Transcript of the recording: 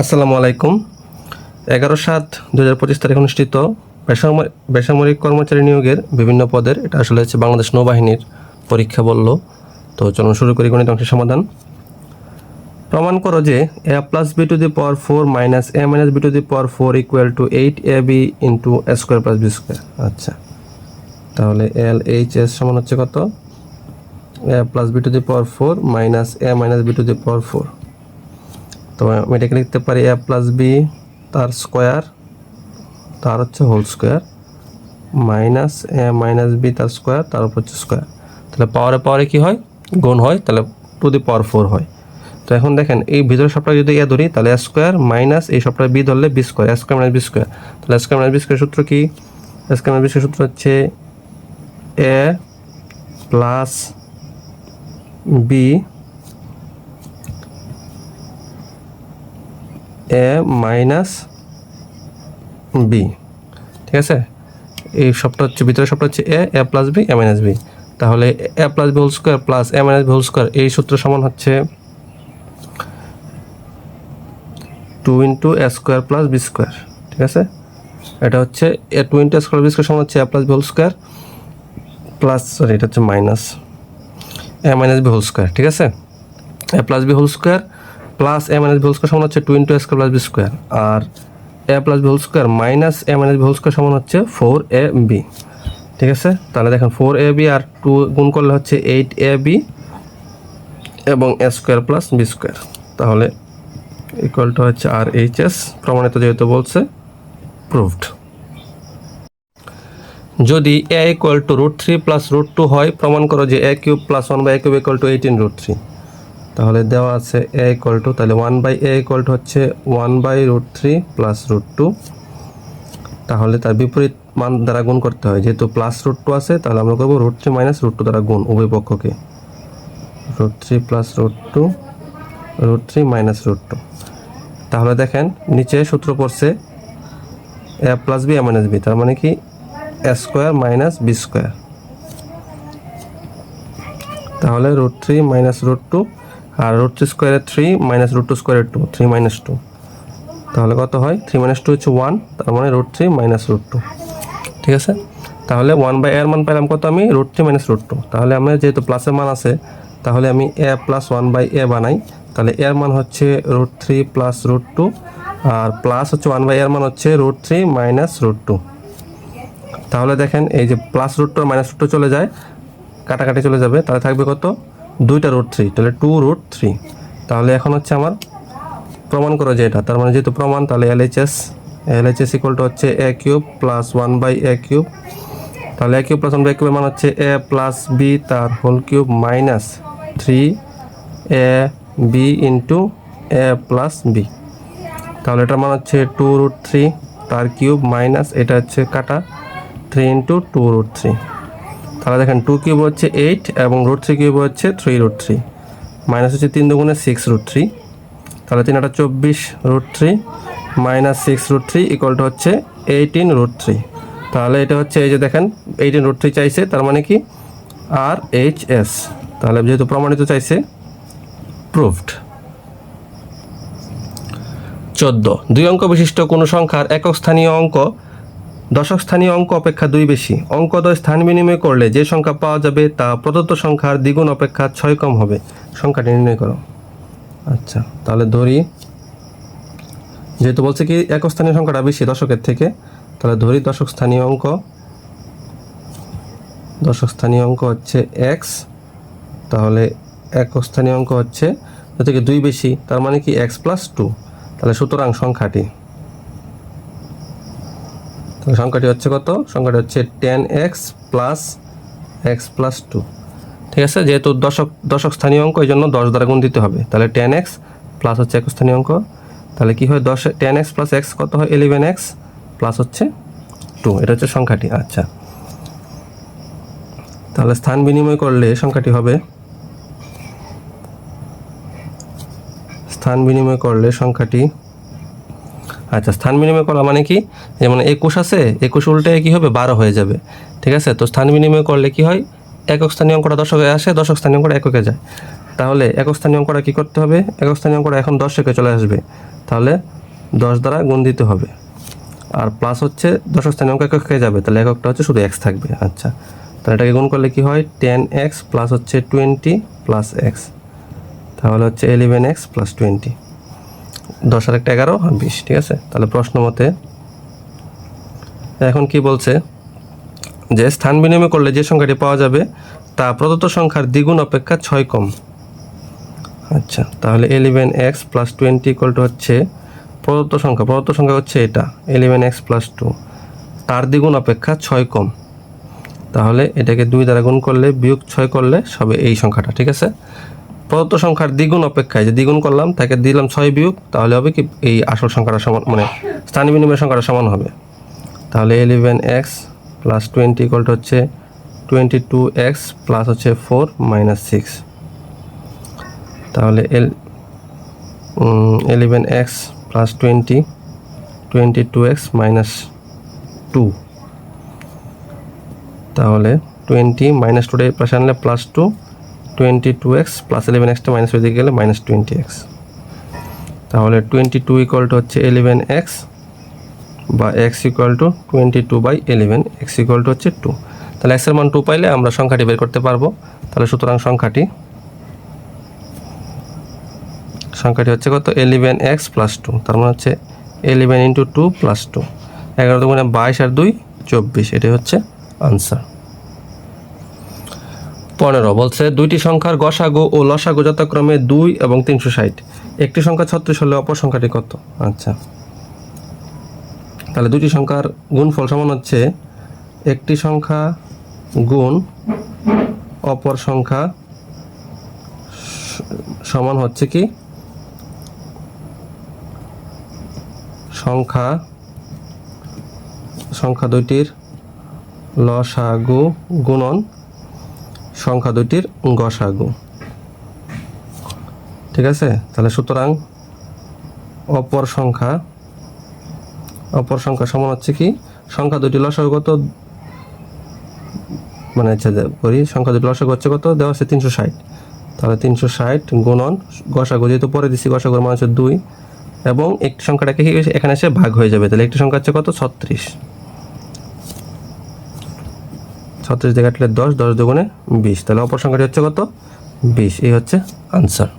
আসসালামু আলাইকুম। এগারো সাত দু হাজার পঁচিশ তারিখ অনুষ্ঠিত। বেসামরিক বেসামরিক কর্মচারী নিয়োগের বিভিন্ন পদের, এটা আসলে হচ্ছে বাংলাদেশ নৌবাহিনীর পরীক্ষা বলল। তো চলুন শুরু করি গণিত অংশের সমাধান। প্রমাণ করো যে a plus b to the power four minus a minus b to the power four equal to eight a b into a square plus b square আচ্ছা। তাহলে এল এইচ এস সমান হচ্ছে কত? A plus b to the power four minus a minus b to the power four তো আমি এটাকে লিখতে পারি এ প্লাস বি তার স্কোয়ার তার হচ্ছে whole square minus a minus b তার স্কোয়ার তার উপর হচ্ছে স্কোয়ার তাহলে পাওয়ারে পাওয়ারে কি হয়? গুণ হয়, তাহলে টু দি পাওয়ার ফোর হয়। তো এখন দেখেন, এই ভিতরের সবটা যদি এ ধরি, তাহলে এ স্কোয়ার মাইনাস এই সবটা বি ধরলে b square a square minus b square তাহলে a square minus b square সূত্র কি? A square minus b square সূত্র হচ্ছে a plus b a minus b, ঠিক আছে? এই সবটা হচ্ছে ভিতরে সবটা হচ্ছে a a plus b, a minus b. তাহলে a plus b whole square plus a minus b whole square এই সূত্র সমান হচ্ছে two into a square plus b square ঠিক আছে? এটা হচ্ছে a two into square b square সমান হচ্ছে a plus b whole square plus sorry এটা হচ্ছে minus a minus b whole square ঠিক আছে? A plus b whole square plus a minus whole square সমান হচ্ছে two into square plus b square R a plus whole square minus a minus b whole square সমান হচ্ছে four A B ঠিক আছে? তাহলে দেখেন four A B R two গুণ করলে হচ্ছে এইট এ বি এবং a square plus b square তাহলে ইকুয়ালটা হচ্ছে আর এইচ এস প্রমাণিত যেহেতু বলছে প্রুভড যদি a equal to root three plus root two হয়, প্রমাণ করো যে a cube plus one by a cube equal to eighteen root three তাহলে দেওয়া আছে এ ইকুয়াল টু তাহলে one by a equal to হচ্ছে one by root three plus root two তাহলে তার বিপরীত মান দ্বারা গুণ করতে হয়। যেহেতু প্লাস রুট টু আছে, তাহলে আমরা করব root three minus root two দ্বারা গুণ উভয় পক্ষকে। Root three plus root two root three minus root two তাহলে দেখেন, নিচে সূত্র পড়ছে a plus b a minus b তার মানে কি? A square minus b square তাহলে root three minus root two আর রুট থ্রি স্কোয়ারের থ্রি মাইনাস রুট টু স্কোয়ারের টু থ্রি মাইনাস টু তাহলে কত হয়? থ্রি মাইনাস টু হচ্ছে ওয়ান তার মানে root three minus root two ঠিক আছে? তাহলে ওয়ান বাই এর মান পেলাম কত আমি? Root three minus root two তাহলে আমরা যেহেতু প্লাসের মান আছে, তাহলে আমি a plus one by a বানাই। তাহলে এর মান হচ্ছে root three plus root two আর প্লাস হচ্ছে ওয়ান বাই এর মান হচ্ছে root three minus root two তাহলে দেখেন, এই যে plus root two minus root two চলে যায়, কাটাকাটি চলে যাবে। তাহলে থাকবে কত? দুইটা রুট থ্রি তাহলে টু রুট থ্রি তাহলে এখন হচ্ছে আমার প্রমাণ করা যে এটা। তার মানে যেহেতু প্রমাণ, তাহলে L H S L H S equal to হচ্ছে a cube plus one by a cube তাহলে a cube plus one by কিউবের মান হচ্ছে এ প্লাস বি তার whole cube minus three a b into a plus b তাহলে এটার মান হচ্ছে টু রুট থ্রি তার কিউব মাইনাস এটা হচ্ছে কাটা three into two root three তাহলে দেখেন টু কিউব হচ্ছে এইট এবং রুট থ্রি কিউব হচ্ছে থ্রি রুট থ্রি মাইনাস হচ্ছে তিন দুগুণে সিক্স রুট থ্রি তাহলে তিন আটা চব্বিশ root three minus six root three ইকুয়ালটা হচ্ছে এইটিন রুট থ্রি তাহলে এটা হচ্ছে এই যে দেখেন এইটিন রুট থ্রি চাইছে, তার মানে কি? আর এইচ এস তাহলে যেহেতু প্রমাণিত চাইছে প্রুভড চোদ্দ। দুই অঙ্ক বিশিষ্ট কোনো সংখ্যার একক স্থানীয় অঙ্ক দশক স্থানীয় অঙ্ক অপেক্ষা দুই বেশি। অঙ্কদ্বয় স্থান বিনিময় করলে যে সংখ্যা পাওয়া যাবে তা প্রদত্ত সংখ্যার দ্বিগুণ অপেক্ষা ছয় কম হবে। সংখ্যাটি নির্ণয় করো। আচ্ছা তাহলে ধরি। যেহেতু বলছে কি এক স্থানীয় সংখ্যাটা বেশি দশকের থেকে, তাহলে ধরি দশক স্থানীয় অঙ্ক। দশক স্থানীয় অঙ্ক হচ্ছে এক্স তাহলে এক স্থানীয় অঙ্ক হচ্ছে থেকে দুই বেশি, তার মানে কি এক্স প্লাস টু তাহলে সুতরাং সংখ্যাটি সংখ্যাটি হচ্ছে কত? সংখ্যাটি হচ্ছে ten x plus x plus two ঠিক আছে? যেহেতু দশক দশক স্থানীয় অঙ্ক, এই জন্য দশ দ্বারা গুণ দিতে হবে। তাহলে টেন এক্স প্লাস হচ্ছে একক স্থানীয় অঙ্ক। তাহলে কী হয়? দশ টেন এক্স প্লাস এক্স কত হয়? ইলেভেন এক্স প্লাস হচ্ছে টু এটা হচ্ছে সংখ্যাটি। আচ্ছা। তাহলে স্থান বিনিময় করলে সংখ্যাটি হবে, স্থান বিনিময় করলে সংখ্যাটি আচ্ছা স্থান বিনিময় করা মানে কি? যেমন একুশ আছে, একুশ উল্টে কি হবে? বারো হয়ে যাবে। ঠিক আছে? তো স্থান বিনিময় করলে কি হয়? একক স্থানীয় অঙ্কটা দশকে আসে, দশক স্থানীয় অঙ্কটা এককে যায়। তাহলে একক স্থানীয় অঙ্কটা কী করতে হবে? একক স্থানীয় অঙ্কটা এখন দশকে চলে আসবে। তাহলে দশ দ্বারা গুণ দিতে হবে। আর প্লাস হচ্ছে দশক স্থানীয় অঙ্ক একক যাবে। তাহলে এককটা হচ্ছে শুধু এক্স থাকবে। আচ্ছা। তাহলে এটাকে গুণ করলে কি হয়? টেন এক্স প্লাস হচ্ছে টোয়েন্টি প্লাস এক্স তাহলে হচ্ছে এলেভেন এক্স প্লাস টোয়েন্টি দশ আর একটা এগারো আর বিশ, ঠিক আছে? তাহলে প্রশ্ন মতে এখন কি বলছে? যে স্থান বিনিময় করলে যে সংখ্যাটি পাওয়া যাবে, তা প্রদত্ত সংখ্যার দ্বিগুণ অপেক্ষা ছয় কম। আচ্ছা তাহলে eleven x plus twenty equal to হচ্ছে প্রদত্ত সংখ্যা। প্রদত্ত সংখ্যা হচ্ছে এটা এলিভেন এক্স প্লাস টু তার দ্বিগুণ অপেক্ষা ছয় কম। তাহলে এটাকে দুই দ্বারা গুণ করলে, বিয়োগ ছয় করলে সবে এই সংখ্যাটা, ঠিক আছে? প্রদত্ত সংখ্যার দ্বিগুণ অপেক্ষায় যে দ্বিগুণ করলাম, তাকে দিলাম ছয় বিয়োগ, তাহলে হবে কি এই আসল সংখ্যাটা সমান মানে স্থানীয় বিনিময় সংখ্যাটা সমান হবে। তাহলে eleven x plus twenty equal to হচ্ছে টোয়েন্টি টু এক্স প্লাস হচ্ছে ফোর মাইনাস সিক্স তাহলে el eleven x plus twenty twenty two x minus two তাহলে টোয়েন্টি মাইনাস টুটা পাশে আনলে plus two twenty two x plus eleven extra minus হয়ে গেলে minus twenty x তাহলে twenty two equal to হচ্ছে eleven x বা x equal to twenty two by eleven x equal to হচ্ছে টু তাহলে এক্সের মান টু পাইলে আমরা সংখ্যাটি বের করতে পারব। তাহলে সুতরাং সংখ্যাটি সংখ্যাটি হচ্ছে কত? এলেভেন এক্স প্লাস টু তার মানে হচ্ছে eleven into two plus two এগারো দুগুণে বাইশ আর দুই, চব্বিশ। এটাই হচ্ছে আনসার পনেরো বলছে, দুইটি সংখ্যার গসাগু ও লসাগু যথাক্রমে দুই এবং তিনশো ষাট। একটি সংখ্যা ছত্রিশ হলে অপর সংখ্যাটি কত? আচ্ছা। তাহলে দুটি সংখ্যার গুণফল সমান হচ্ছে, একটি সংখ্যা গুণ অপর সংখ্যা সমান হচ্ছে কি? সংখ্যা সংখ্যা দুইটির লসাগু গুণন সংখ্যা দুইটির গসাগু। ঠিক আছে? তাহলে সুতরাং অপর সংখ্যা অপর সংখ্যা সমান হচ্ছে কি? সংখ্যা দুটি লসাগু কত? মানে করি, সংখ্যা দুটি লসাগু হচ্ছে কত? দেওয়া আছে তিনশো ষাট। তাহলে তিনশো ষাট গুণন গসাগু, যেহেতু পরে দিচ্ছি গসাগুর মান হচ্ছে দুই, এবং একটি সংখ্যাটাকে এখানে এসে ভাগ হয়ে যাবে। তাহলে একটি সংখ্যা হচ্ছে কত? ছত্রিশ। ছত্রিশ দিয়ে কাটলে দশ দশ দুগুণে বিশ। তাহলে অপর সংখ্যাটি হচ্ছে কত? বিশ। এই হচ্ছে আনসার